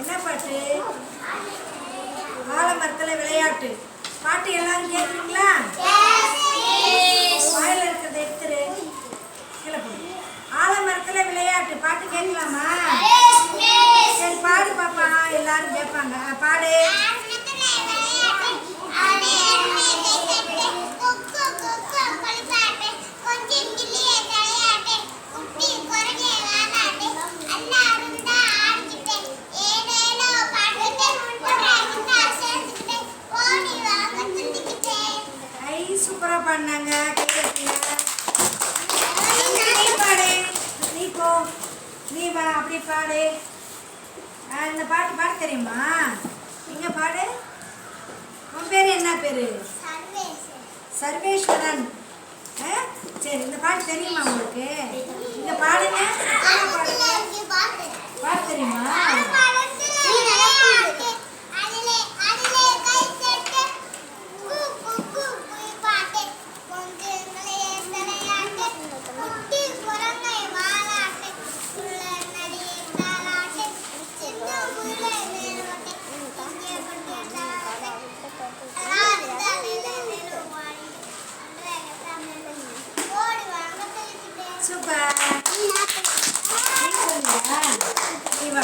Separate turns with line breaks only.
என்ன பாட்டு? ஆலமரத்தில் விளையாட்டு. பாட்டு எல்லாரும் கேட்குறீங்களா வாயில இருக்கிறத எடுத்துரு. கீழே போடு. ஆலமரத்தில் விளையாட்டு. பாட்டு கேட்கலாமா? சரி பாடு பாப்பா. எல்லாரும் கேட்பாங்க. பாடு. நீ பாடு. நீ போ. நீ வா அப்படி பாடு. ஆ, இந்த பாட்டு பாட தெரியுமா? நீங்க பாடு. உன் பேர் என்ன பேரு? சர்வேஸ்வரன்? சரி இந்த பாட்டு தெரியுமா உங்களுக்கு? சூப்பர் நீ சொல்லுங்க நீ வா